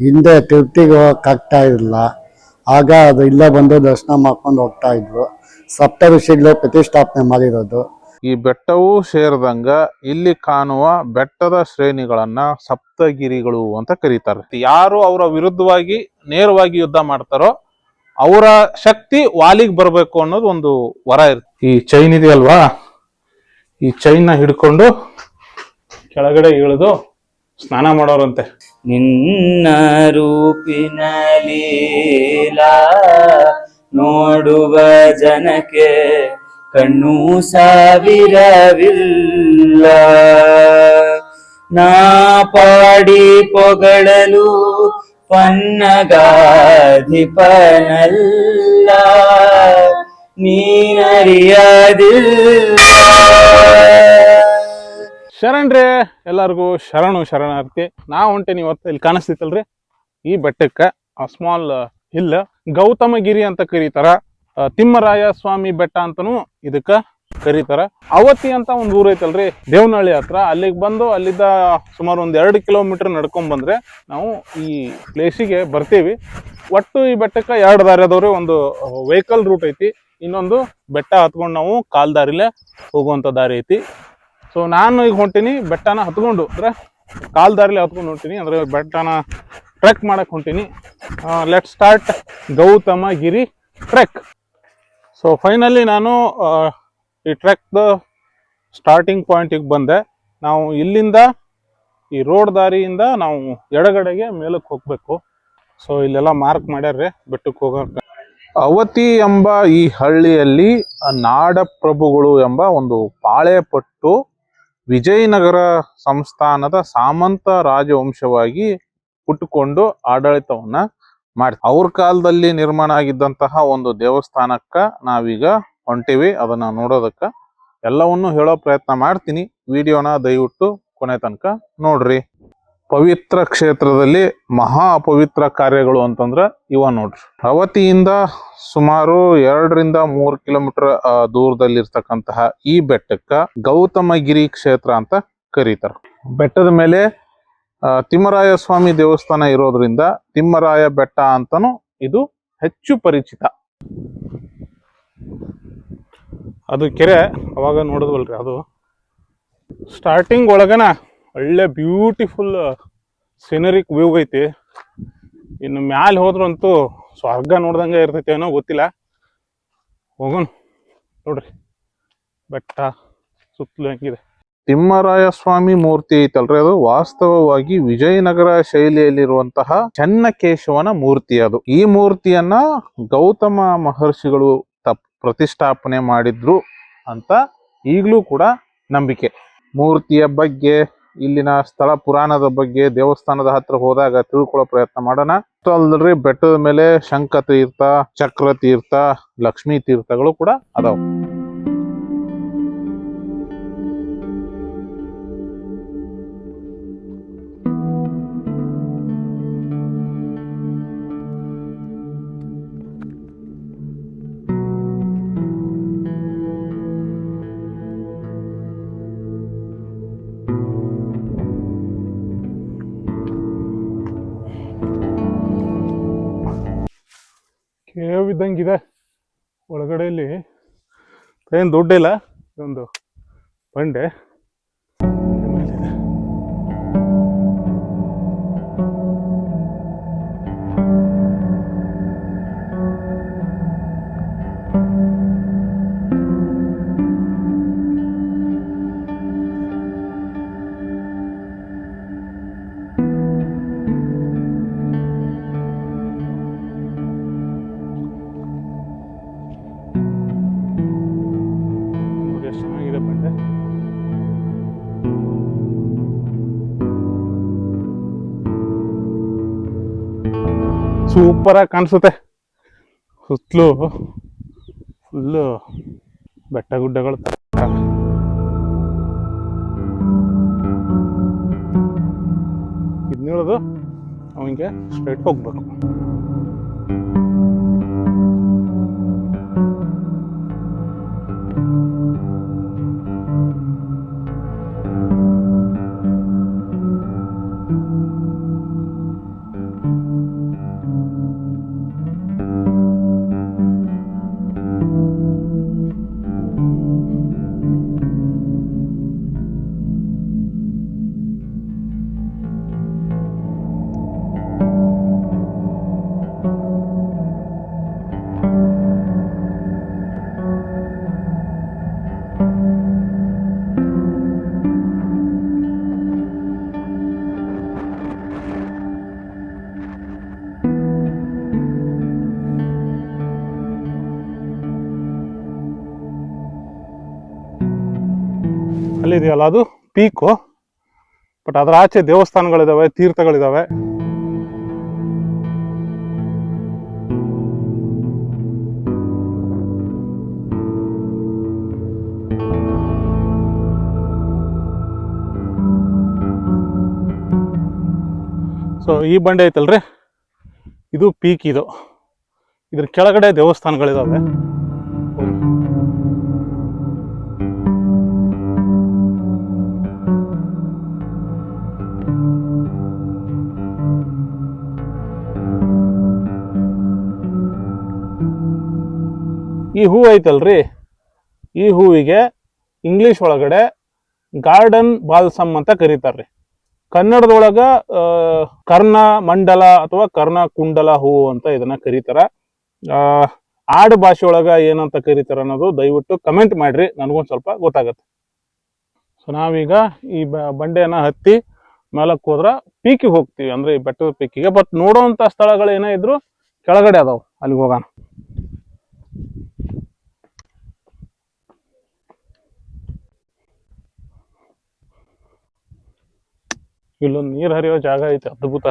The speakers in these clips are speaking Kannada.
ಹಿಂದೆ ತಿರುಪ್ತಿಗೆ ಹೋಗಕ್ಕೆ ಆಗ್ತಾ ಇರಲಿಲ್ಲ. ಆಗ ಅದು ಇಲ್ಲೇ ಬಂದು ದರ್ಶನ ಮಾಡ್ಕೊಂಡು ಹೋಗ್ತಾ ಇದ್ರು. ಸಪ್ತ ಋಷಿಗಳು ಪ್ರತಿಷ್ಠಾಪನೆ ಮಾಡಿರೋದು. ಈ ಬೆಟ್ಟವೂ ಸೇರಿದಂಗ ಇಲ್ಲಿ ಕಾಣುವ ಬೆಟ್ಟದ ಶ್ರೇಣಿಗಳನ್ನ ಸಪ್ತಗಿರಿಗಳು ಅಂತ ಕರೀತಾರೆ. ಯಾರು ಅವರ ವಿರುದ್ಧವಾಗಿ ನೇರವಾಗಿ ಯುದ್ಧ ಮಾಡ್ತಾರೋ ಅವರ ಶಕ್ತಿ ವಾಲಿಗೆ ಬರಬೇಕು ಅನ್ನೋದು ಒಂದು ವರ ಇರುತ್ತೆ. ಈ ಚೈನ್ ಇದೆಯಲ್ವಾ? ಈ ಚೈನ್ನ ಹಿಡ್ಕೊಂಡು ಕೆಳಗಡೆ ಇಳಿದು ಸ್ನಾನ ಮಾಡೋರಂತೆ. ನಿನ್ನ ರೂಪಿನ ಲೀಲಾ ನೋಡುವ ಜನಕ್ಕೆ ಕಣ್ಣು ಸಾವಿರವಿಲ್ಲ. ನಾ ಪಾಡಿ ಪೊಗಳಲು ಪನ್ನಗಾಧಿಪನಲ್ಲ ನೀನರಿಯದಿಲ್ಲ. ಶರಣ್ರೆ ಎಲ್ಲರಿಗೂ ಶರಣು ಶರಣಾರ್ಥಿ. ನಾ ಹೊಂಟೇನಿ ಇವತ್ತು ಇಲ್ಲಿ ಕಾಣಿಸ್ತೈತಲ್ರಿ ಈ ಬೆಟ್ಟಕ್ಕೆ ಸ್ಮಾಲ್ ಹಿಲ್ ಗೌತಮಗಿರಿ ಅಂತ ಕರೀತಾರ. ತಿಮ್ಮರಾಯ ಸ್ವಾಮಿ ಬೆಟ್ಟ ಅಂತನೂ ಇದಕ್ಕ ಕರೀತಾರ. ಅವತಿ ಅಂತ ಒಂದು ಊರ್ ಐತಲ್ರಿ, ದೇವನಹಳ್ಳಿ ಹತ್ರ. ಅಲ್ಲಿಗೆ ಬಂದು ಅಲ್ಲಿದ್ದ ಸುಮಾರು ಒಂದ್ ಎರಡು ಕಿಲೋಮೀಟರ್ ನಡ್ಕೊಂಡ್ ಬಂದ್ರೆ ನಾವು ಈ ಪ್ಲೇಸಿಗೆ ಬರ್ತೀವಿ. ಒಟ್ಟು ಈ ಬೆಟ್ಟಕ್ಕೆ ಎರಡು ದಾರಿ ಅದಾವ್ರಿ, ಒಂದು ವೆಹಿಕಲ್ ರೂಟ್ ಐತಿ. ಇನ್ನೊಂದು ಬೆಟ್ಟ ಹತ್ಕೊಂಡು ನಾವು ಕಾಲ್ ದಾರಿಲೇ ಹೋಗುವಂತ ದಾರಿ ಐತಿ. ಸೊ ನಾನು ಈಗ ಹೊಂಟೀನಿ, ಬೆಟ್ಟನ ಹತ್ಕೊಂಡು ಅಂದ್ರೆ ಕಾಲ್ ದಾರಿಲಿ ಹತ್ಕೊಂಡು ಹೊಂಟೀನಿ. ಅಂದ್ರೆ ಬೆಟ್ಟನ ಟ್ರೆಕ್ ಮಾಡಕ್ಕೆ ಹೊಂಟೀನಿ. Let start Gautama Giri trek so finally ನಾನು ಈ ಟ್ರೆಕ್ದ ಸ್ಟಾರ್ಟಿಂಗ್ ಪಾಯಿಂಟಿಗೆ ಬಂದೆ. ನಾವು ಇಲ್ಲಿಂದ ಈ ರೋಡ್ ದಾರಿಯಿಂದ ನಾವು ಎಡಗಡೆಗೆ ಮೇಲಕ್ಕೆ ಹೋಗಬೇಕು. ಸೊ ಇಲ್ಲೆಲ್ಲ ಮಾರ್ಕ್ ಮಾಡ್ಯಾರ್ರಿ, ಬೆಟ್ಟಕ್ಕೆ ಹೋಗೋಕೆ ಅವತಿ ಎಂಬ ಈ ಹಳ್ಳಿಯಲ್ಲಿ ನಾಡಪ್ರಭುಗಳು ಎಂಬ ಒಂದು ಪಾಳೆ ಪಟ್ಟು ವಿಜಯನಗರ ಸಂಸ್ಥಾನದ ಸಾಮಂತ ರಾಜವಂಶವಾಗಿ ಹುಟ್ಟುಕೊಂಡು ಆಡಳಿತವನ್ನ ಮಾಡಿ ಅವ್ರ ಕಾಲದಲ್ಲಿ ನಿರ್ಮಾಣ ಆಗಿದ್ದಂತಹ ಒಂದು ದೇವಸ್ಥಾನಕ್ಕ ನಾವೀಗ ಹೊಂಟಿವಿ. ಅದನ್ನ ನೋಡೋದಕ್ಕ ಎಲ್ಲವನ್ನು ಹೇಳೋ ಪ್ರಯತ್ನ ಮಾಡ್ತೀನಿ. ವಿಡಿಯೋನ ದಯವಿಟ್ಟು ಕೊನೆ ತನಕ ನೋಡ್ರಿ. ಪವಿತ್ರ ಕ್ಷೇತ್ರದಲ್ಲಿ ಮಹಾ ಅಪವಿತ್ರ ಕಾರ್ಯಗಳು ಅಂತಂದ್ರೆ ಇವ ನೋಡ್ರಿ. ಅವತಿಯಿಂದ ಸುಮಾರು ಎರಡರಿಂದ ಮೂರು ಕಿಲೋಮೀಟರ್ ದೂರದಲ್ಲಿರ್ತಕ್ಕಂತಹ ಈ ಬೆಟ್ಟಕ್ಕ ಗೌತಮಗಿರಿ ಕ್ಷೇತ್ರ ಅಂತ ಕರೀತಾರೆ. ಬೆಟ್ಟದ ಮೇಲೆ ತಿಮ್ಮರಾಯ ಸ್ವಾಮಿ ದೇವಸ್ಥಾನ ಇರೋದ್ರಿಂದ ತಿಮ್ಮರಾಯ ಬೆಟ್ಟ ಅಂತನೂ ಇದು ಹೆಚ್ಚು ಪರಿಚಿತ. ಅದು ಕೆರೆ ಅವಾಗ ನೋಡಿದ್ವಲ್ರಿ ಅದು. ಸ್ಟಾರ್ಟಿಂಗ್ ಒಳಗನ ಒಳ್ಳೆ ಬ್ಯೂಟಿಫುಲ್ ಸಿನರಿಕ್ ವ್ಯೂ ಐತಿ. ಇನ್ನು ಮ್ಯಾಲೆ ಹೋದ್ರಂತೂ ಸ್ವರ್ಗ ನೋಡ್ದಂಗೆ ಇರ್ತೈತಿ ಏನೋ ಗೊತ್ತಿಲ್ಲ. ಹೋಗೋಣ, ನೋಡ್ರಿ. ಬೆಟ್ಟ ಸುತ್ತಲೂ ಹೆಂಗಿದೆ. ತಿಮ್ಮರಾಯ ಸ್ವಾಮಿ ಮೂರ್ತಿ ಐತಲ್ರಿ ಅದು? ವಾಸ್ತವವಾಗಿ ವಿಜಯನಗರ ಶೈಲಿಯಲ್ಲಿರುವಂತಹ ಚನ್ನಕೇಶವನ ಮೂರ್ತಿ ಅದು. ಈ ಮೂರ್ತಿಯನ್ನ ಗೌತಮ ಮಹರ್ಷಿಗಳು ಪ್ರತಿಷ್ಠಾಪನೆ ಮಾಡಿದ್ರು ಅಂತ ಈಗಲೂ ಕೂಡ ನಂಬಿಕೆ. ಮೂರ್ತಿಯ ಬಗ್ಗೆ ಇಲ್ಲಿನ ಸ್ಥಳ ಪುರಾಣದ ಬಗ್ಗೆ ದೇವಸ್ಥಾನದ ಹತ್ರ ಹೋದಾಗ ತಿಳ್ಕೊಳ್ಳೋ ಪ್ರಯತ್ನ ಮಾಡೋಣ. ಅಲ್ರಿ ಬೆಟ್ಟದ ಮೇಲೆ ಶಂಕ ತೀರ್ಥ ಚಕ್ರ ತೀರ್ಥ ಲಕ್ಷ್ಮೀ ತೀರ್ಥಗಳು ಕೂಡ ಅದಾವ. ಇದ್ದಂಗಿದೆ. ಒಳಗಡೆಯಲ್ಲಿ ಏನು ದುಡ್ಡಿಲ್ಲ ಇದೊಂದು ಬಂಡೆ. ಸೂಪರ್ ಆಗಿ ಕಾಣಿಸುತ್ತೆ. ಸುತ್ತಲೂ ಫುಲ್ಲು ಬೆಟ್ಟ ಗುಡ್ಡಗಳು. ಇದನ್ನಿಳಿದು ಅವನಿಗೆ ಸ್ಟ್ರೈಟ್ ಹೋಗ್ಬೇಕು. ಅಲ್ಲಿದೆಯಲ್ಲ ಅದು? ಪೀಕು. ಬಟ್ ಅದರ ಆಚೆ ದೇವಸ್ಥಾನಗಳಿದಾವೆ, ತೀರ್ಥಗಳಿದಾವೆ. ಸೊ ಈ ಬಂಡೆ ಐತಲ್ರಿ? ಇದು ಪೀಕ್ ಇದು ಇದ್ರ ಕೆಳಗಡೆ ದೇವಸ್ಥಾನಗಳಿದಾವೆ. ಈ ಹೂ ಐತಲ್ರಿ? ಈ ಹೂವಿಗೆ ಇಂಗ್ಲಿಷ್ ಒಳಗಡೆ ಗಾರ್ಡನ್ ಬಾಲ್ಸಮ್ ಅಂತ ಕರೀತಾರ್ರಿ. ಕನ್ನಡದೊಳಗ ಕರ್ಣ ಮಂಡಲ ಅಥವಾ ಕರ್ಣ ಕುಂಡಲ ಹೂವು ಅಂತ ಇದನ್ನ ಕರೀತಾರ. ಆಡು ಭಾಷೆಯೊಳಗ ಏನಂತ ಕರೀತಾರ ಅನ್ನೋದು ದಯವಿಟ್ಟು ಕಮೆಂಟ್ ಮಾಡ್ರಿ ನನಗೊಂದು ಸ್ವಲ್ಪ ಗೊತ್ತಾಗತ್ತೆ. ಸೊ ನಾವೀಗ ಈ ಬಂಡೆಯನ್ನ ಹತ್ತಿ ಮೇಲಕ್ಕೆ ಹೋದ್ರ ಪೀಕಿಗೆ ಹೋಗ್ತೀವಿ, ಅಂದ್ರೆ ಈ ಬೆಟ್ಟದ ಪೀಕಿಗೆ. ಬಟ್ ನೋಡೋಂತ ಸ್ಥಳಗಳು ಏನೇ ಇದ್ರು ಕೆಳಗಡೆ ಅದಾವ, ಅಲ್ಲಿಗೆ ಹೋಗೋಣ. ಇಲ್ಲೊಂದು ನೀರ್ ಹರಿಯೋ ಜಾಗ ಐತೆ, ಅದ್ಭುತ.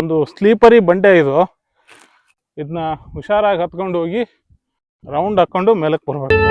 ಒಂದು ಸ್ಲೀಪರಿ ಬಂಡೆ ಇದು. ಇದನ್ನ ಹುಷಾರಾಗಿ ಹತ್ಕೊಂಡು ಹೋಗಿ ರೌಂಡ್ ಹಾಕೊಂಡು ಮೇಲಕ್ಕೆ ಬರ್ಬೇಕು.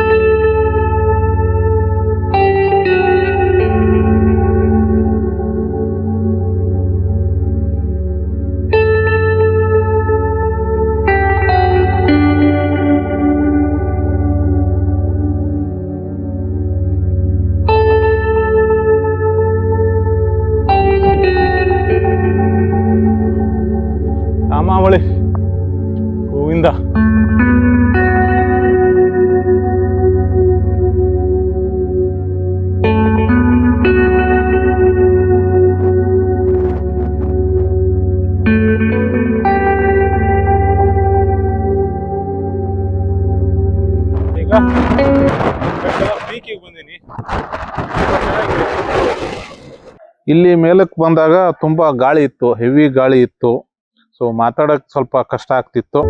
ಇಲ್ಲಿ ಮೇಲಕ್ಕೆ ಬಂದಾಗ ತುಂಬಾ ಗಾಳಿ ಇತ್ತು ಹೆವಿ ಗಾಳಿ ಇತ್ತು. ಸೊ ಮಾತಾಡಕ್ ಸ್ವಲ್ಪ ಕಷ್ಟ ಆಗ್ತಿತ್ತು.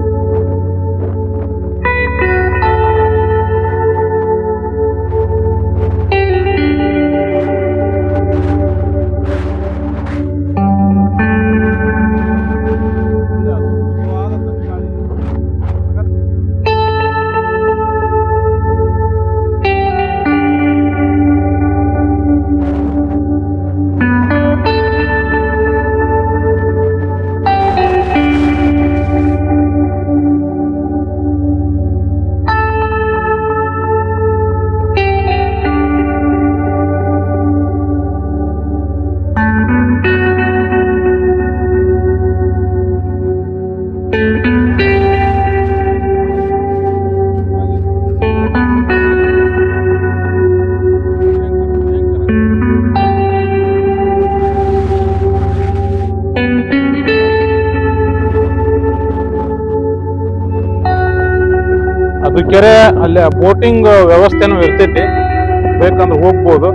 ಅದು ಕೆರೆ ಅಲ್ಲಿ ಬೋಟಿಂಗ್ ವ್ಯವಸ್ಥೆನೂ ಇರ್ತೈತಿ. ಬೇಕಂದ್ರೆ ಹೋಗ್ಬೋದು.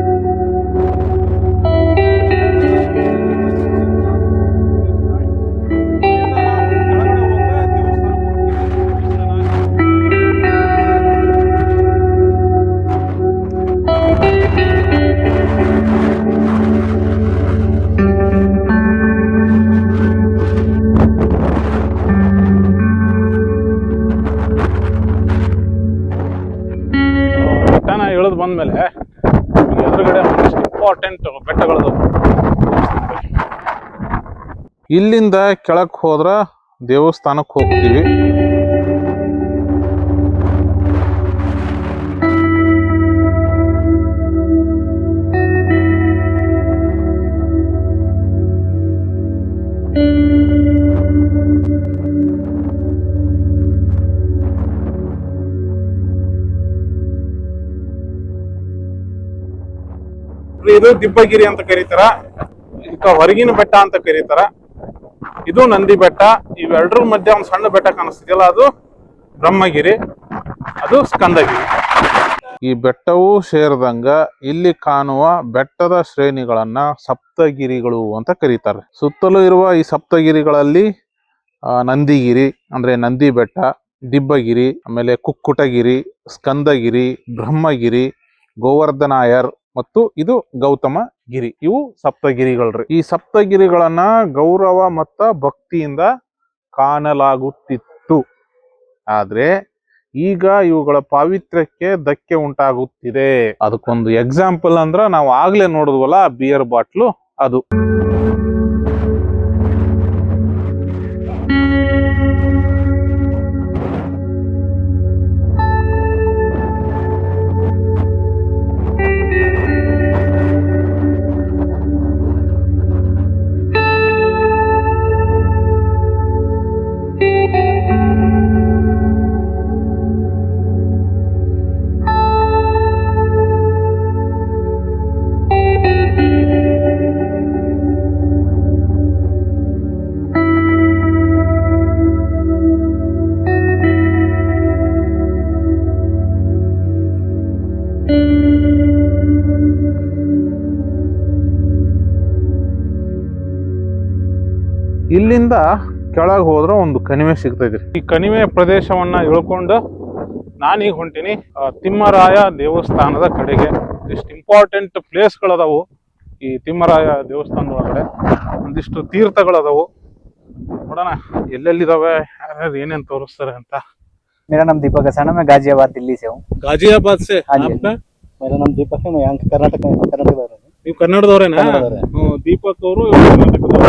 ಇಲ್ಲಿಂದ ಕೆಳಕ್ಕೆ ಹೋದ್ರೆ ದೇವಸ್ಥಾನಕ್ಕೆ ಹೋಗ್ತೀವಿ. ಇದು ದಿಬ್ಬಗಿರಿ ಅಂತ ಕರೀತಾರ. ಇದಕ್ಕ ಹೊರಗಿನ ಬೆಟ್ಟ ಅಂತ ಕರೀತಾರ. ಇದು ನಂದಿ ಬೆಟ್ಟ. ಇವೆರಡರ ಮಧ್ಯೆ ಒಂದು ಸಣ್ಣ ಬೆಟ್ಟ ಕಾಣಿಸ್ತಿದೆಯಲ್ಲ, ಅದು ಬ್ರಹ್ಮಗಿರಿ, ಅದು ಸ್ಕಂದಗಿರಿ. ಈ ಬೆಟ್ಟವೂ ಸೇರಿದಂಗ ಇಲ್ಲಿ ಕಾಣುವ ಬೆಟ್ಟದ ಶ್ರೇಣಿಗಳನ್ನ ಸಪ್ತಗಿರಿಗಳು ಅಂತ ಕರೀತಾರೆ. ಸುತ್ತಲೂ ಇರುವ ಈ ಸಪ್ತಗಿರಿಗಳಲ್ಲಿ ನಂದಿಗಿರಿ, ಅಂದ್ರೆ ನಂದಿ ಬೆಟ್ಟ, ದಿಬ್ಬಗಿರಿ, ಆಮೇಲೆ ಕುಕ್ಕುಟಗಿರಿ, ಸ್ಕಂದಗಿರಿ, ಬ್ರಹ್ಮಗಿರಿ ಗೋವರ್ಧನಾಯರ್ ಮತ್ತು ಇದು ಗೌತಮ ಗಿರಿ ಇವು ಸಪ್ತಗಿರಿಗಳ್ರಿ. ಈ ಸಪ್ತಗಿರಿಗಳನ್ನ ಗೌರವ ಮತ್ತ ಭಕ್ತಿಯಿಂದ ಕಾಣಲಾಗುತ್ತಿತ್ತು. ಆದ್ರೆ ಈಗ ಇವುಗಳ ಪಾವಿತ್ರ್ಯಕ್ಕೆ ಧಕ್ಕೆ ಉಂಟಾಗುತ್ತಿದೆ. ಅದಕ್ಕೊಂದು ಎಕ್ಸಾಂಪಲ್ ಅಂದ್ರ ನಾವು ಆಗ್ಲೇ ನೋಡಿದ್ವಲ್ಲ ಬಿಯರ್ ಬಾಟ್ಲು ಅದು. ಇಲ್ಲಿಂದ ಕೆಳಗೆ ಹೋದ್ರೆ ಒಂದು ಕಣಿವೆ ಸಿಗ್ತೈತ್ರಿ ಈ ಕಣಿವೆ ಪ್ರದೇಶವನ್ನ ಇಳ್ಕೊಂಡು ನಾನೀಗ ಹೊಂಟಿನಿ ಆ, ತಿಮ್ಮರಾಯ ದೇವಸ್ಥಾನದ ಕಡೆಗೆ ಇಷ್ಟು ಇಂಪಾರ್ಟೆಂಟ್ ಪ್ಲೇಸ್ಗಳದಾವು ಈ ತಿಮ್ಮರಾಯ ದೇವಸ್ಥಾನದೊಳಗಡೆ ಒಂದಿಷ್ಟು ತೀರ್ಥಗಳದಾವು ನೋಡೋಣ ಎಲ್ಲೆಲ್ಲಿದಾವೆ ಯಾರ್ಯಾರು ಏನೇನ್ ತೋರಿಸ್ತಾರೆ ಅಂತ मेरा नाम दीपक हसाना मैं गाजियाबाद दिल्ली से हूँ ಗಾಜಿಯಾಬಾದ್ ಸೆ हाँ जी। आपका? मेरा नाम दीपक है मैं यहाँ कर्नाटक कर्नाटक में ನೀವು ಕನ್ನಡದವ್ರೇನಾ ಕನ್ನಡದವ್ರೇ. ಹ್ಮ್, ದೀಪಕ್ ಅವರು ಕರ್ನಾಟಕದವ್ರು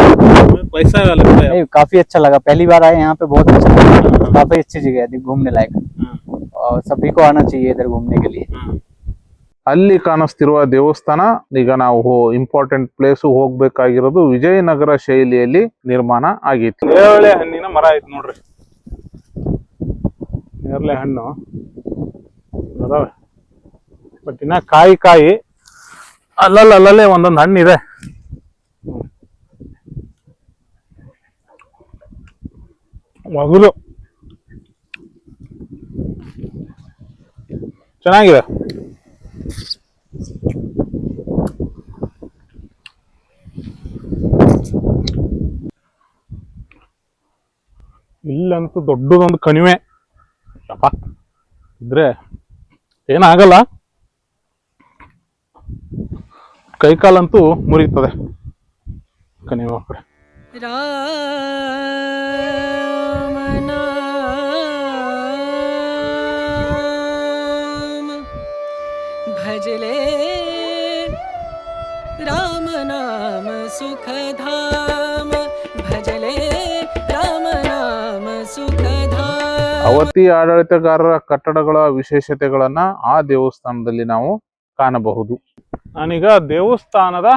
पैसा लगता है नहीं काफी अच्छा लगा पहली बार आए यहाँ पे बहुत अच्छा लगा काफी अच्छी जगह है घूमने लायक और सभी को आना चाहिए इधर घूमने के लिए ಅಲ್ಲಿ ಕಾಣಿಸ್ತಿರುವ ದೇವಸ್ಥಾನ ಈಗ ನಾವು ಇಂಪಾರ್ಟೆಂಟ್ ಪ್ಲೇಸ್ ಹೋಗ್ಬೇಕಾಗಿರೋದು ವಿಜಯನಗರ ಶೈಲಿಯಲ್ಲಿ ನಿರ್ಮಾಣ ಆಗೈತಿ ನೇರಳೆ ಹಣ್ಣಿನ ಮರ ಐತಿ ನೋಡ್ರಿ ನೇರಳೆ ಹಣ್ಣು ಅದಾವೆ ಬಟ್ ಇನ್ನ ಕಾಯಿ ಕಾಯಿ ಅಲ್ಲಲ್ಲ ಅಲ್ಲಲ್ಲೇ ಒಂದೊಂದು ಹಣ್ಣಿದೆ ಒಗರು ಚೆನ್ನಾಗಿದೆ. ಇಲ್ಲಂತೂ ದೊಡ್ಡದೊಂದು ಕಣಿವೆ. ಅಪ್ಪ ಇದ್ರೆ ಏನಾಗಲ್ಲ. ಕೈಕಾಲಂತೂ ಮುರಿತದೆ ಕಣಿವೆ ಒಳಗಡೆ राम नाम भजले राम नाम सुखधाम भजले राम नाम सुखधाम ಅವತಿ ಆಡಳಿತಗಾರರ ಕಟ್ಟಡಗಳ ವಿಶೇಷತೆಗಳನ್ನ ಆ ದೇವಸ್ಥಾನದಲ್ಲಿ ನಾವು ಕಾಣಬಹುದು ನಾನೀಗ ದೇವಸ್ಥಾನದ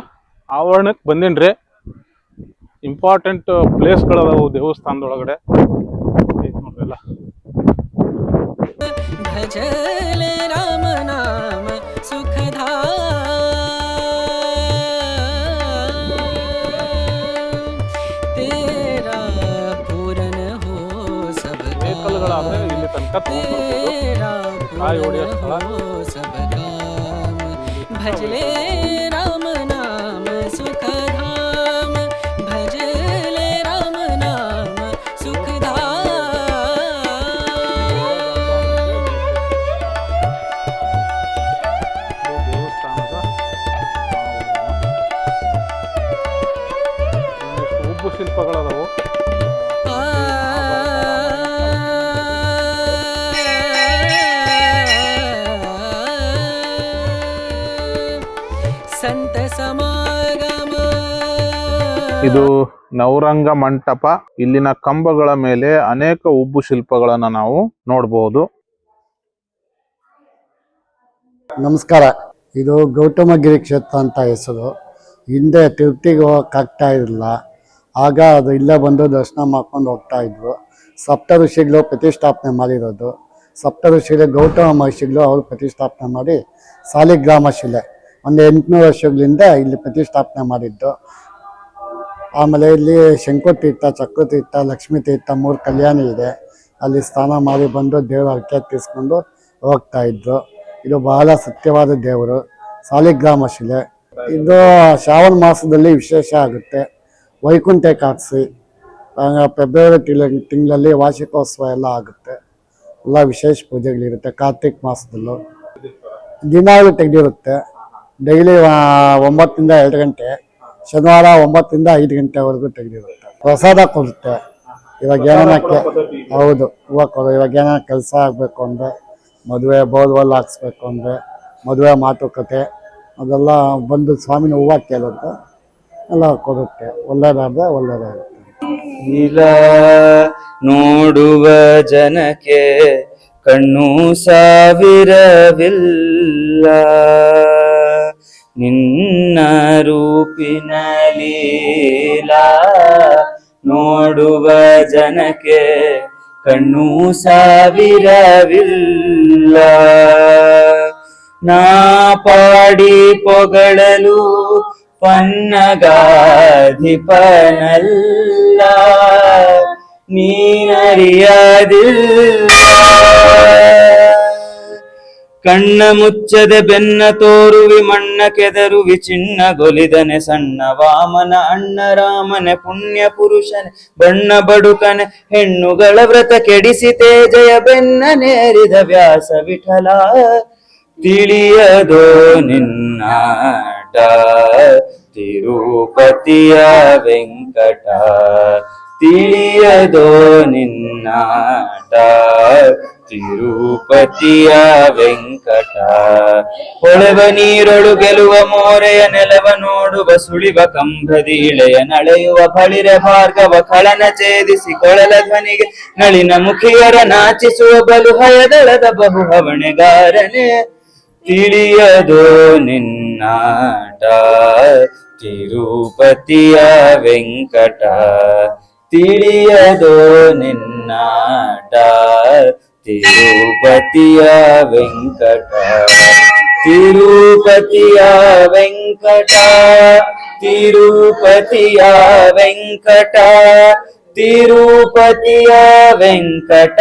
ಆವರಣಕ್ಕೆ ಬಂದಿನ್ರಿ ರೀ. ಇಂಪಾರ್ಟೆಂಟ್ ಪ್ಲೇಸ್ಗಳದಾವು ದೇವಸ್ಥಾನದೊಳಗಡೆ. ನೋಡ್ರಲ್ಲ ಸುಖಧಾ ಇಲ್ಲಿ ತನಕ ಕಾಯಿ ಹೊಡೆಯೋ ಸ್ಥಳ. भजले ನವರಂಗ ಮಂಟಪ. ಇಲ್ಲಿನ ಕಂಬಗಳ ಮೇಲೆ ಅನೇಕ ಉಬ್ಬು ಶಿಲ್ಪಗಳನ್ನ ನಾವು ನೋಡಬಹುದು ನಮಸ್ಕಾರ. ಇದು ಗೌತಮಗಿರಿ ಕ್ಷೇತ್ರ ಅಂತ ಹೆಸರು. ಹಿಂದೆ ತಿರುಪ್ತಿಗೆ ಹೋಗಕ್ಕಾಗ್ತಾ ಇರಲಿಲ್ಲ. ಆಗ ಅದು ಇಲ್ಲೇ ಬಂದು ದರ್ಶನ ಮಾಡ್ಕೊಂಡು ಹೋಗ್ತಾ ಇದ್ರು. ಸಪ್ತ ಋಷಿಗಳು ಪ್ರತಿಷ್ಠಾಪನೆ ಮಾಡಿರೋದು. ಸಪ್ತ ಋಷಿಗಳು ಗೌತಮ ಮಹರ್ಷಿಗಳು ಅವರು ಪ್ರತಿಷ್ಠಾಪನೆ ಮಾಡಿ ಸಾಲಿಗ್ರಾಮ ಶಿಲೆ. ಒಂದು ಎಂಟುನೂರು ವರ್ಷಗಳಿಂದ ಇಲ್ಲಿ ಪ್ರತಿಷ್ಠಾಪನೆ ಮಾಡಿದ್ದು. ಆಮೇಲೆ ಇಲ್ಲಿ ಶಂಕುತೀರ್ಥ, ಚಕ್ರತೀರ್ಥ ಲಕ್ಷ್ಮೀ ತೀರ್ಥ ಮೂರು ಕಲ್ಯಾಣಿ ಇದೆ. ಅಲ್ಲಿ ಸ್ನಾನ ಮಾಡಿ ಬಂದು ದೇವರ ಅರ್ಕೆ ತೀರಿಸ್ಕೊಂಡು ಹೋಗ್ತಾ ಇದ್ರು. ಇದು ಬಹಳ ಸತ್ಯವಾದ ದೇವರು. ಸಾಲಿಗ್ರಾಮ ಶಿಲೆ. ಇದು ಶ್ರಾವಣ ಮಾಸದಲ್ಲಿ ವಿಶೇಷ ಆಗುತ್ತೆ. ವೈಕುಂಠ ಆಗ ಫೆಬ್ರವರಿ ತಿಂಗಳ ತಿಂಗಳಲ್ಲಿ ವಾರ್ಷಿಕೋತ್ಸವ ಎಲ್ಲ ಆಗುತ್ತೆ. ಎಲ್ಲ ವಿಶೇಷ ಪೂಜೆಗಳಿರುತ್ತೆ ಕಾರ್ತಿಕ್ ಮಾಸದಲ್ಲೂ. ದಿನಾಗಲೂ ತೆಗೆದಿರುತ್ತೆ. ಡೈಲಿ ಒಂಬತ್ತಿಂದ ಎರಡು ಗಂಟೆ. ಶನಿವಾರ ಒಂಬತ್ತರಿಂದ ಐದು ಗಂಟೆವರೆಗೂ ತೆಗೆದಿರುತ್ತೆ. ಪ್ರಸಾದ ಕೊಡುತ್ತೆ. ಇವಾಗ ಏನಕ್ಕೆ ಹೌದು. ಹೂವು ಕೊಡು ಇವಾಗ ಏನಾನ ಕೆಲಸ ಆಗಬೇಕು ಅಂದರೆ ಮದುವೆ, ಬೋರ್ವೆಲ್ ಹಾಕ್ಸ್ಬೇಕು ಅಂದರೆ ಮದುವೆ ಮಾತುಕತೆ, ಅದೆಲ್ಲ ಬಂದು ಸ್ವಾಮಿನ ಹೂವು ಕೇಳುತ್ತೆ. ಎಲ್ಲ ಕೊಡುತ್ತೆ. ಒಳ್ಳೆಯದಾದ್ರೆ ಒಳ್ಳೆಯದಾಗುತ್ತೆ ಇಲ್ಲ ನೋಡುವ ಜನಕ್ಕೆ ಕಣ್ಣು ಸಾವಿರವಿಲ್ಲ. ನಿನ್ನ ರೂಪಿನ ಲೀಲಾ ನೋಡುವ ಜನಕ್ಕೆ ಕಣ್ಣು ಸಾವಿರವಿಲ್ಲ. ನಾ ಪಾಡಿ ಪೊಗಳಲು ಪನ್ನಗಾಧಿಪನಲ್ಲ ನೀನರಿಯದಿಲ್ಲ. ಕಣ್ಣ ಮುಚ್ಚದೆ ಬೆನ್ನ ತೋರುವಿ, ಮಣ್ಣ ಕೆದರುವಿ, ಚಿನ್ನ ಗೊಲಿದನೆ, ಸಣ್ಣ ವಾಮನ ಅಣ್ಣ ರಾಮನೆ, ಪುಣ್ಯ ಪುರುಷನೆ, ಬಣ್ಣ ಬಡುಕನೆ, ಹೆಣ್ಣುಗಳ ವ್ರತ ಕೆಡಿಸಿ ತೇಜಯ ಬೆನ್ನ ನೇರಿದ ವ್ಯಾಸ ವಿಠಲ. ತಿಳಿಯದೋ ನಿನ್ನಾಟ ತಿರುಪತಿಯ ವೆಂಕಟ. ತಿಳಿಯದೋ ನಿನ್ನಾಟ ತಿರುಪತಿಯ ವೆಂಕಟ. ಹೊಳೆವ ನೀರೊಳು ಗೆಲುವ ಮೋರೆಯ ನೆಲವ ನೋಡುವ ಸುಳಿವ ಕಂಬದಿ ಇಳೆಯ ನಳೆಯುವ ಬಳಿರ ಭಾರ್ಗವ ಕಳನ ಛೇದಿಸಿ ಕೊಳಲ ಧ್ವನಿಗೆ ನಳಿನ ಮುಖಿಯರ ನಾಚಿಸುವ ಬಲು ಹಯದಳದ ಬಹು ಹವಣೆಗಾರನೆ. ತಿಳಿಯದೋ ನಿನ್ನಾಟ, ತಿರುಪತಿಯ ವೆಂಕಟ. ತಿಳಿಯದೋ ನಿನ್ನಾಟ ತಿರುಪತಿಯ ವೆಂಕಟ ತಿರುಪತಿಯ ವೆಂಕಟ ತಿರುಪತಿಯ ವೆಂಕಟ ತಿರುಪತಿಯ ವೆಂಕಟ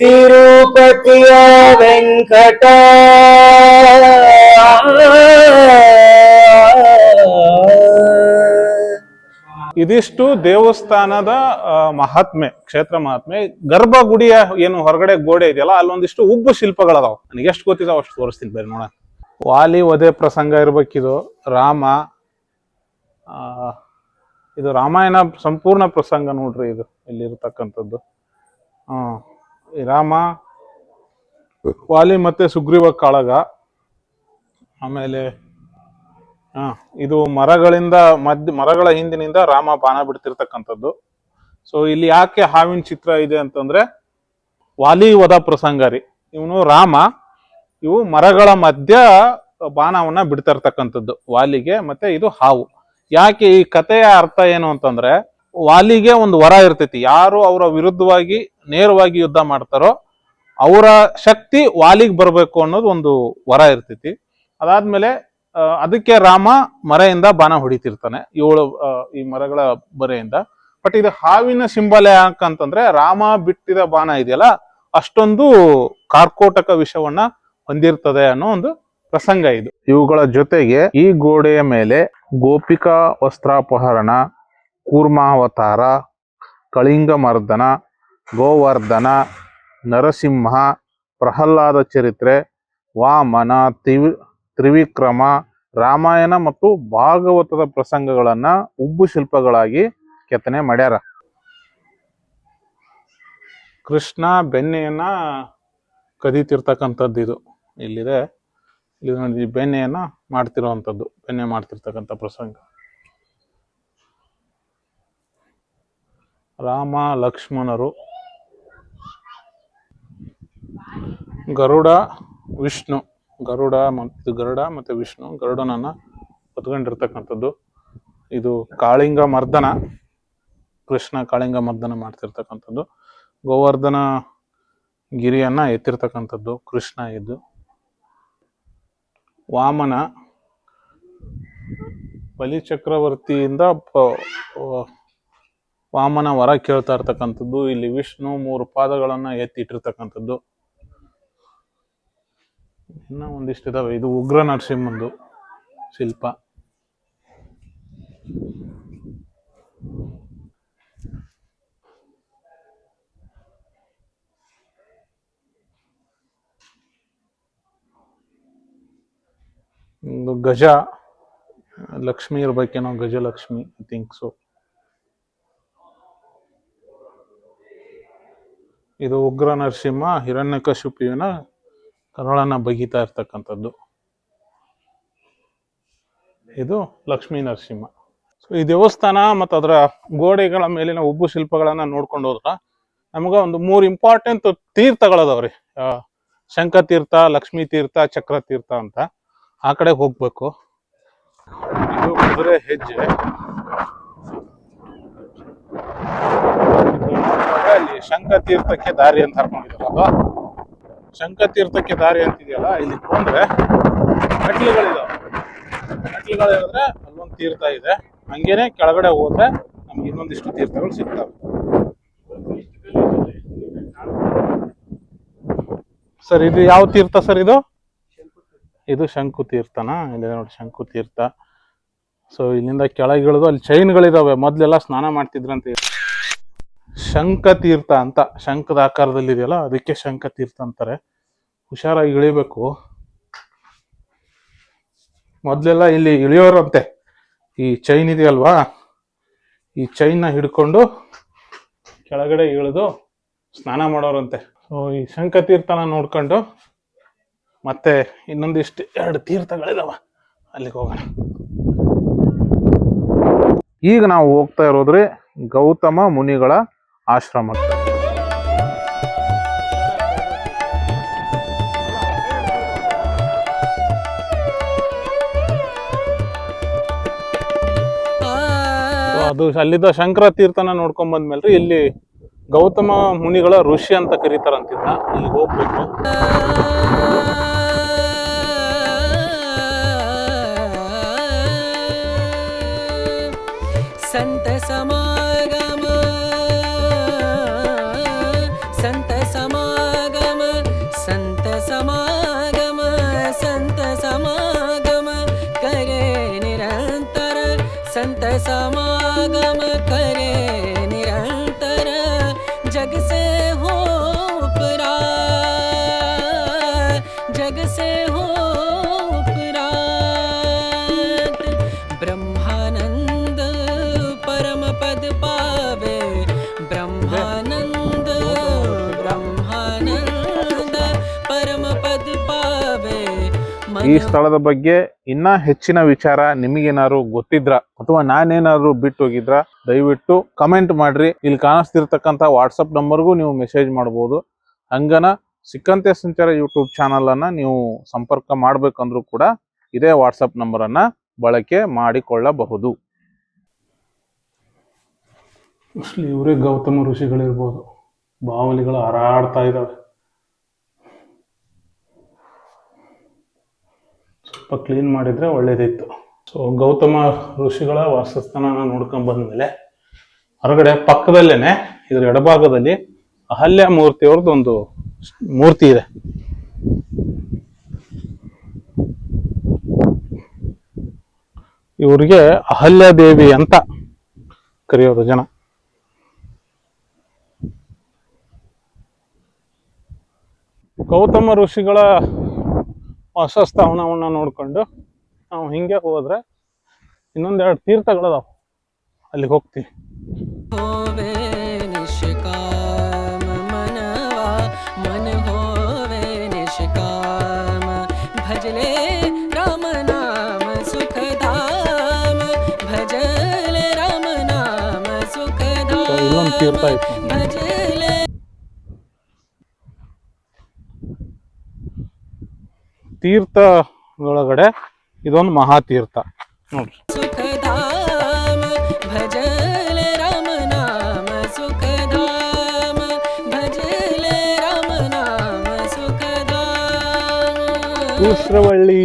ತಿರುಪತಿಯ ವೆಂಕಟ ಇದಿಷ್ಟು ದೇವಸ್ಥಾನದ ಮಹಾತ್ಮೆ, ಕ್ಷೇತ್ರ ಮಹಾತ್ಮೆ, ಗರ್ಭಗುಡಿಯ ಏನು ಹೊರಗಡೆ ಗೋಡೆ ಇದೆಯಲ್ಲ, ಅಲ್ಲೊಂದಿಷ್ಟು ಉಬ್ಬು ಶಿಲ್ಪಗಳದಾವ. ನನಗೆ ಎಷ್ಟು ಗೊತ್ತಿದಾವ ಅಷ್ಟು ತೋರಿಸ್ತೀನಿ ಬೇರೆ ನೋಡ ವಾಲಿ ವಧೆ ಪ್ರಸಂಗ ಇರ್ಬೇಕಿದು, ರಾಮ ಇದು ರಾಮಾಯಣ ಸಂಪೂರ್ಣ ಪ್ರಸಂಗ ನೋಡ್ರಿ ಇದು, ಇಲ್ಲಿರ್ತಕ್ಕಂಥದ್ದು. ಈ ರಾಮ, ವಾಲಿ ಮತ್ತೆ ಸುಗ್ರೀವ ಕಾಳಗ, ಆಮೇಲೆ ಹಾ ಇದು ಮರಗಳಿಂದ ಮಧ್ಯ, ಮರಗಳ ಹಿಂದಿನಿಂದ ರಾಮ ಬಾಣ ಬಿಡ್ತಿರ್ತಕ್ಕಂಥದ್ದು. ಸೊ ಇಲ್ಲಿ ಯಾಕೆ ಹಾವಿನ ಚಿತ್ರ ಇದೆ ಅಂತಂದ್ರೆ, ವಾಲಿ ವಧ ಪ್ರಸಂಗಾರಿ. ಇವನು ರಾಮ, ಇವು ಮರಗಳ ಮಧ್ಯ ಬಾಣವನ್ನ ಬಿಡ್ತಾ ಇರ್ತಕ್ಕಂಥದ್ದು ವಾಲಿಗೆ ಮತ್ತೆ ಇದು ಹಾವು. ಯಾಕೆ ಈ ಕಥೆಯ ಅರ್ಥ ಏನು ಅಂತಂದ್ರೆ, ವಾಲಿಗೆ ಒಂದು ವರ ಇರ್ತೈತಿ. ಯಾರು ಅವರ ವಿರುದ್ಧವಾಗಿ, ನೇರವಾಗಿ ಯುದ್ಧ ಮಾಡ್ತಾರೋ, ಅವರ ಶಕ್ತಿ ವಾಲಿಗೆ ಬರಬೇಕು ಅನ್ನೋದು ಒಂದು ವರ ಇರ್ತೈತಿ. ಅದಾದ್ಮೇಲೆ ಅದಕ್ಕೆ ರಾಮ ಮರೆಯಿಂದ ಬಾಣ ಹೊಡಿತಿರ್ತಾನೆ. ಏಳು ಈ ಮರಗಳ ಬರೆಯಿಂದ. ಬಟ್ ಇದು ಹಾವಿನ ಸಿಂಬಲ್ ಯಾಕಂತಂದ್ರೆ ರಾಮ ಬಿಟ್ಟಿದ ಬಾಣ ಇದೆಯಲ್ಲ, ಅಷ್ಟೊಂದು ಕಾರ್ಕೋಟಕ ವಿಷವನ್ನ ಹೊಂದಿರ್ತದೆ ಅನ್ನೋ ಒಂದು ಪ್ರಸಂಗ ಇದು. ಇವುಗಳ ಜೊತೆಗೆ ಈ ಗೋಡೆಯ ಮೇಲೆ ಗೋಪಿಕಾ ವಸ್ತ್ರಾಪಹರಣ, ಕೂರ್ಮಾವತಾರ ಕಳಿಂಗ ಮರ್ದನ ಗೋವರ್ಧನ, ನರಸಿಂಹ, ಪ್ರಹ್ಲಾದ ಚರಿತ್ರೆ, ವಾಮನ ತ್ರಿವಿ ತ್ರಿವಿಕ್ರಮ, ರಾಮಾಯಣ ಮತ್ತು ಭಾಗವತದ ಪ್ರಸಂಗಗಳನ್ನ ಉಬ್ಬು ಶಿಲ್ಪಗಳಾಗಿ ಕೆತ್ತನೆ ಮಾಡ್ಯಾರ. ಕೃಷ್ಣ ಬೆಣ್ಣೆಯನ್ನ ಕದೀತಿರ್ತಕ್ಕಂಥದ್ದು ಇದು. ಇಲ್ಲಿದೆ. ಇಲ್ಲಿ ನೋಡಿ ಬೆಣ್ಣೆಯನ್ನ ಮಾಡ್ತಿರುವಂಥದ್ದು ಬೆಣ್ಣೆ ಮಾಡ್ತಿರ್ತಕ್ಕಂಥ ಪ್ರಸಂಗ. ರಾಮ, ಲಕ್ಷ್ಮಣರು, ಗರುಡ, ವಿಷ್ಣು. ಗರುಡ ಮತ್ತು ಗರುಡ ಮತ್ತೆ ವಿಷ್ಣು, ಗರುಡನನ್ನ ಹೊತ್ಕೊಂಡಿರ್ತಕ್ಕಂಥದ್ದು. ಇದು ಕಾಳಿಂಗ ಮರ್ದನ ಕೃಷ್ಣ ಕಾಳಿಂಗ ಮರ್ದನ ಮಾಡ್ತಿರ್ತಕ್ಕಂಥದ್ದು. ಗೋವರ್ಧನ ಗಿರಿಯನ್ನ ಎತ್ತಿರ್ತಕ್ಕಂಥದ್ದು ಕೃಷ್ಣ ಇದು. ವಾಮನ ಬಲಿ ಚಕ್ರವರ್ತಿಯಿಂದ ವಾಮನ ವರ ಕೇಳ್ತಾ ಇರ್ತಕ್ಕಂಥದ್ದು. ಇಲ್ಲಿ ವಿಷ್ಣು ಮೂರು ಪಾದಗಳನ್ನ ಎತ್ತಿಟ್ಟಿರ್ತಕ್ಕಂಥದ್ದು. ಇನ್ನ ಒಂದಿಷ್ಟು ಇದಾವೆ. ಇದು ಉಗ್ರ ನರಸಿಂಹಂದು ಶಿಲ್ಪ. ಒಂದು ಗಜ, ಲಕ್ಷ್ಮಿ ಇರ್ಬೇಕೇನೋ, ಗಜಲಕ್ಷ್ಮಿ ಐ ಥಿಂಕ್ ಸೊ ಇದು ಉಗ್ರ ನರಸಿಂಹ ಹಿರಣ್ಯಕಶಿಪುವಿನ ಕರುಳನ್ನ ಬಗೀತಾ ಇರ್ತಕ್ಕಂಥದ್ದು. ಇದು ಲಕ್ಷ್ಮೀ ನರಸಿಂಹ. ಸೊ ಈ ದೇವಸ್ಥಾನ ಮತ್ತು ಅದರ ಗೋಡೆಗಳ ಮೇಲಿನ ಉಬ್ಬು ಶಿಲ್ಪಗಳನ್ನ ನೋಡ್ಕೊಂಡು ಹೋದ್ರ ನಮಗ ಒಂದು ಮೂರು ಇಂಪಾರ್ಟೆಂಟ್ ತೀರ್ಥಗಳದವ್ರಿ. ಶಂಖ ತೀರ್ಥ, ಲಕ್ಷ್ಮೀ ತೀರ್ಥ, ಚಕ್ರ ತೀರ್ಥ ಅಂತ ಆ ಕಡೆ ಹೋಗ್ಬೇಕು. ಇದು ಕುದುರೆ ಹೆಜ್ಜೆ. ಅಲ್ಲಿ ಶಂಖ ತೀರ್ಥಕ್ಕೆ ದಾರಿ ಅಂತ ಹಾಕೊಂಡಿದಾರಲ್ಲ ಶಂಖ ತೀರ್ಥಕ್ಕೆ ದಾರಿ ಅಂತಿದೆಯಲ್ಲ, ಇಲ್ಲಿ ಬಂದ್ರೆ ಮೆಟ್ಲುಗಳಿದಾವೆ ಮೆಟ್ಲುಗಳಿದ್ರೆ ಅಲ್ಲೊಂದು ತೀರ್ಥ ಇದೆ. ಹಂಗೇನೆ ಕೆಳಗಡೆ ಹೋದ್ರೆ ನಮ್ಗೆ ಇನ್ನೊಂದಿಷ್ಟು ತೀರ್ಥಗಳು ಸಿಗ್ತವೆ. ಸರ್, ಇದು ಯಾವ ತೀರ್ಥ ಸರ್ ಇದು? ಇದು ಶಂಕು ತೀರ್ಥನ? ಇಲ್ಲಿ ನೋಡಿ, ಶಂಕು ತೀರ್ಥ. ಸೊ ಇಲ್ಲಿಂದ ಕೆಳಗಿಳಿದು ಅಲ್ಲಿ ಚೈನ್ಗಳಿದಾವೆ ಮೊದ್ಲೆಲ್ಲ ಸ್ನಾನ ಮಾಡ್ತಿದ್ರಂತೆ. ಶಂಖ ತೀರ್ಥ ಅಂತ, ಶಂಖದ ಆಕಾರದಲ್ಲಿ ಇದೆಯಲ್ಲ ಅದಕ್ಕೆ ಶಂಖತೀರ್ಥ ಅಂತಾರೆ. ಹುಷಾರಾಗಿ ಇಳಿಬೇಕು. ಮೊದಲೆಲ್ಲ ಇಲ್ಲಿ ಇಳಿಯೋರಂತೆ. ಈ ಚೈನ್ ಇದೆಯಲ್ವಾ? ಈ ಚೈನ್ನ ಹಿಡ್ಕೊಂಡು ಕೆಳಗಡೆ ಇಳಿದು ಸ್ನಾನ ಮಾಡೋರಂತೆ. ಸೊ ಈ ಶಂಖತೀರ್ಥನ ನೋಡ್ಕೊಂಡು ಮತ್ತೆ ಇನ್ನೊಂದಿಷ್ಟು ಎರಡು ತೀರ್ಥಗಳಿದಾವ. ಅಲ್ಲಿಗೆ ಹೋಗೋಣ. ಈಗ ನಾವು ಹೋಗ್ತಾ ಇರೋದ್ರಿ ಗೌತಮ ಮುನಿಗಳ ಆಶ್ರಮಕ್ಕೆ So, ಅದು ಅಲ್ಲಿದ್ದ ಶಂಕರ ತೀರ್ಥನ ನೋಡ್ಕೊಂಡ್ ಬಂದ್ಮೇಲ್ರಿ ಇಲ್ಲಿ ಗೌತಮ ಮುನಿಗಳ ಋಷಿ ಅಂತ ಕರೀತಾರಂತಿದ್ದ ಇಲ್ಲಿಗೆ ಹೋಗ್ಬೇಕು. ಈ ಸ್ಥಳದ ಬಗ್ಗೆ ಇನ್ನ ಹೆಚ್ಚಿನ ವಿಚಾರ ನಿಮಗೇನಾದ್ರು ಗೊತ್ತಿದ್ರ ಅಥವಾ ನಾನೇನಾದ್ರು ಬಿಟ್ಟು ಹೋಗಿದ್ರ, ದಯವಿಟ್ಟು ಕಮೆಂಟ್ ಮಾಡ್ರಿ. ಇಲ್ಲಿ ಕಾಣಿಸ್ತಿರ್ತಕ್ಕಂಥ ವಾಟ್ಸಪ್ ನಂಬರ್ಗೂ ನೀವು ಮೆಸೇಜ್ ಮಾಡಬಹುದು ಹಂಗನ ಸಿಕ್ಕಂತೆ ಸಂಚಾರ ಯೂಟ್ಯೂಬ್ ಚಾನಲ್ ಅನ್ನ ನೀವು ಸಂಪರ್ಕ ಮಾಡಬೇಕಂದ್ರೂ ಕೂಡ ಇದೇ ವಾಟ್ಸಪ್ ನಂಬರ್ ಅನ್ನ ಬಳಕೆ ಮಾಡಿಕೊಳ್ಳಬಹುದು. ಇವರೇ ಗೌತಮ ಋಷಿಗಳಿರ್ಬೋದು. ಬಾವಲಿಗಳು ಹಾರಾಡ್ತಾ ಇದ್ದಾವೆ. ಸ್ವಲ್ಪ ಕ್ಲೀನ್ ಮಾಡಿದ್ರೆ ಒಳ್ಳೇದಿತ್ತು. ಸೊ ಗೌತಮ ಋಷಿಗಳ ವಾಸಸ್ಥಾನ ನೋಡ್ಕೊಂಡ್ ಬಂದ್ಮೇಲೆ ಹೊರಗಡೆ ಪಕ್ಕದಲ್ಲೇನೆ ಇದ್ರ ಎಡಭಾಗದಲ್ಲಿ ಅಹಲ್ಯ ಮೂರ್ತಿಯವ್ರದ್ದು ಒಂದು ಮೂರ್ತಿ ಇದೆ. ಇವ್ರಿಗೆ ಅಹಲ್ಯ ದೇವಿ ಅಂತ ಕರೆಯೋದು ಜನ. ಗೌತಮ ಋಷಿಗಳ ವಾಸವಸ್ಥಾವನವನ್ನ ನೋಡ್ಕೊಂಡು ನಾವು ಹಿಂಗೆ ಹೋದ್ರೆ ಇನ್ನೊಂದೆರಡು ಎರಡ್ ತೀರ್ಥಗಳದಾವ. ಅಲ್ಲಿಗೆ ಹೋಗ್ತಿವಿ. ಆವೆ ನಿಶಕಾಮನಾ ಮನಿ ಮಾವೆ ನಿಶಕಾಮ ಭಜನೆ ರಾಮನಾಮ ಸುಖ ಗಾಂ ಭಜನೆ ರಾಮನಾ ತೀರ್ಥದೊಳಗಡೆ ಇದೊಂದು ಮಹಾತೀರ್ಥ. ನೋಡ್ರಿ. ಕೂಸ್ರವಳ್ಳಿ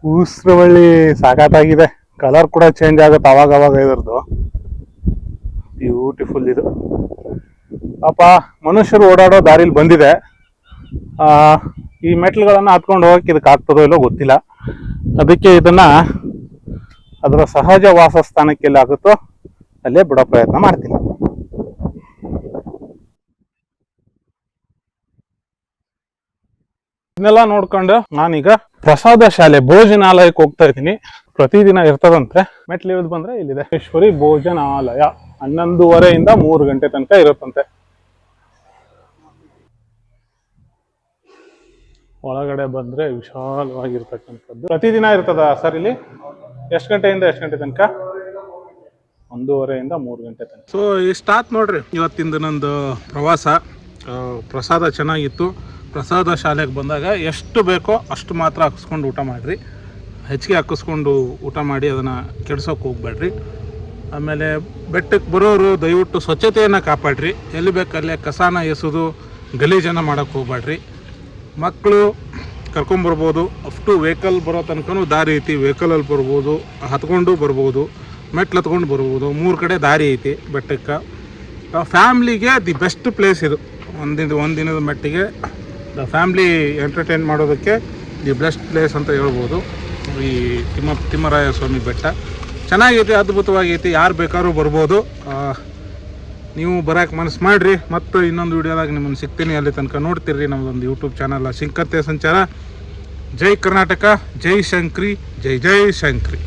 ಕೂಸ್ರವಳ್ಳಿ ಸಾಕಾಗಿದೆ ಕಲರ್ ಕೂಡ ಚೇಂಜ್ ಆಗುತ್ತೆ ಅವಾಗ ಅವಾಗ ಇದ್ರದ್ದು. ಬ್ಯೂಟಿಫುಲ್ ಇದು. ಅಪ್ಪ, ಮನುಷ್ಯರು ಓಡಾಡೋ ದಾರಿಲಿ ಬಂದಿದೆ. ಈ ಮೆಟ್ಲುಗಳನ್ನು ಹತ್ಕೊಂಡು ಹೋಗಕ್ಕೆ ಇದಕ್ಕೆ ಆಗ್ತದೋ ಇಲ್ಲೋ ಗೊತ್ತಿಲ್ಲ. ಅದಕ್ಕೆ ಇದನ್ನ ಅದರ ಸಹಜ ವಾಸಸ್ಥಾನಕ್ಕೆ ಎಲ್ಲಿ ಆಗುತ್ತೋ ಅಲ್ಲೇ ಬಿಡೋ ಪ್ರಯತ್ನ ಮಾಡ್ತೀನಿ. ಇದನ್ನೆಲ್ಲ ನೋಡ್ಕೊಂಡು ನಾನೀಗ ಪ್ರಸಾದ ಶಾಲೆ ಭೋಜನಾಲಯಕ್ಕೆ ಹೋಗ್ತಾ ಇದ್ದೀನಿ. ಪ್ರತಿದಿನ ಇರ್ತದಂತೆ. ಮೆಟ್ಲು ಇಳಿದು ಬಂದ್ರೆ ಇಲ್ಲಿದೆ. ಈಶ್ವರಿ ಭೋಜನಾಲಯ. ಹನ್ನೊಂದುವರೆಯಿಂದ ಮೂರು ಗಂಟೆ ತನಕ ಇರುತ್ತಂತೆ. ಒಳಗಡೆ ಬಂದ್ರೆ ವಿಶಾಲವಾಗಿರ್ತಕ್ಕಂಥದ್ದು. ಪ್ರತಿದಿನ ಇರ್ತದ ಸರ್ ಇಲ್ಲಿ? ಎಷ್ಟು ಗಂಟೆಯಿಂದ ಎಷ್ಟು ಗಂಟೆ ತನಕ? ಒಂದೂವರೆಯಿಂದ ಮೂರು ಗಂಟೆ ತನಕ. ಸೊ ಇಷ್ಟಾತ್ ನೋಡ್ರಿ, ಇವತ್ತಿಂದ ನಂದು ಪ್ರವಾಸ. ಪ್ರಸಾದ ಚೆನ್ನಾಗಿತ್ತು. ಪ್ರಸಾದ ಶಾಲೆಗೆ ಬಂದಾಗ ಎಷ್ಟು ಬೇಕೋ ಅಷ್ಟು ಮಾತ್ರ ಹಾಕಿಸ್ಕೊಂಡು ಊಟ ಮಾಡಿರಿ. ಹೆಚ್ಚಿಗೆ ಹಾಕಿಸ್ಕೊಂಡು ಊಟ ಮಾಡಿ ಅದನ್ನು ಕೆಡ್ಸೋಕೆ ಹೋಗ್ಬೇಡ್ರಿ. ಆಮೇಲೆ ಬೆಟ್ಟಕ್ಕೆ ಬರೋರು ದಯವಿಟ್ಟು ಸ್ವಚ್ಛತೆಯನ್ನು ಕಾಪಾಡ್ರಿ. ಎಲ್ಲಿ ಬೇಕಲ್ಲೇ ಕಸಾನ ಎಸೋದು ಗಲೀಜನ್ನು ಮಾಡೋಕ್ಕೆ ಹೋಗ್ಬೇಡ್ರಿ ಮಕ್ಕಳು ಕರ್ಕೊಂಬರ್ಬೋದು ಅಷ್ಟು ವೆಹಿಕಲ್ ಬರೋ ತನಕನೂ ದಾರಿ ಐತಿ. ವೆಹಿಕಲಲ್ಲಿ ಬರ್ಬೋದು, ಹತ್ಕೊಂಡು ಬರ್ಬೋದು, ಮೆಟ್ಲು ಹತ್ಕೊಂಡು ಬರ್ಬೋದು. ಮೂರು ಕಡೆ ದಾರಿ ಐತಿ ಬೆಟ್ಟಕ್ಕೆ. ಫ್ಯಾಮ್ಲಿಗೆ ದಿ ಬೆಸ್ಟ್ ಪ್ಲೇಸ್ ಇದು. ಒಂದಿನ ಒಂದಿನದ ಮಟ್ಟಿಗೆ ದ ಫ್ಯಾಮ್ಲಿ ಎಂಟರ್ಟೈನ್ ಮಾಡೋದಕ್ಕೆ ದಿ ಬೆಸ್ಟ್ ಪ್ಲೇಸ್ ಅಂತ ಹೇಳ್ಬೋದು. ಈ ತಿಮ್ಮ ತಿಮ್ಮರಾಯ ಸ್ವಾಮಿ ಬೆಟ್ಟ. ಚೆನ್ನಾಗೈತಿ ಅದ್ಭುತವಾಗೈತಿ ಯಾರು ಬೇಕಾದ್ರೂ ಬರ್ಬೋದು. ನೀವು ಬರೋಕೆ ಮನಸ್ಸು ಮಾಡಿರಿ, ಮತ್ತು ಇನ್ನೊಂದು ವೀಡಿಯೋದಾಗ ನಿಮ್ಮನ್ನು ಸಿಗ್ತೀನಿ, ಅಲ್ಲಿ ತನಕ ನೋಡ್ತೀರಿ ನಮ್ಮದೊಂದು ಯೂಟ್ಯೂಬ್ ಚಾನಲ್ ಸಿಂಕತ್ತೆ ಸಂಚಾರ. ಜೈ ಕರ್ನಾಟಕ, ಜೈ ಶಂಕ್ರಿ, ಜೈ ಜೈ ಶಂಕ್ರಿ.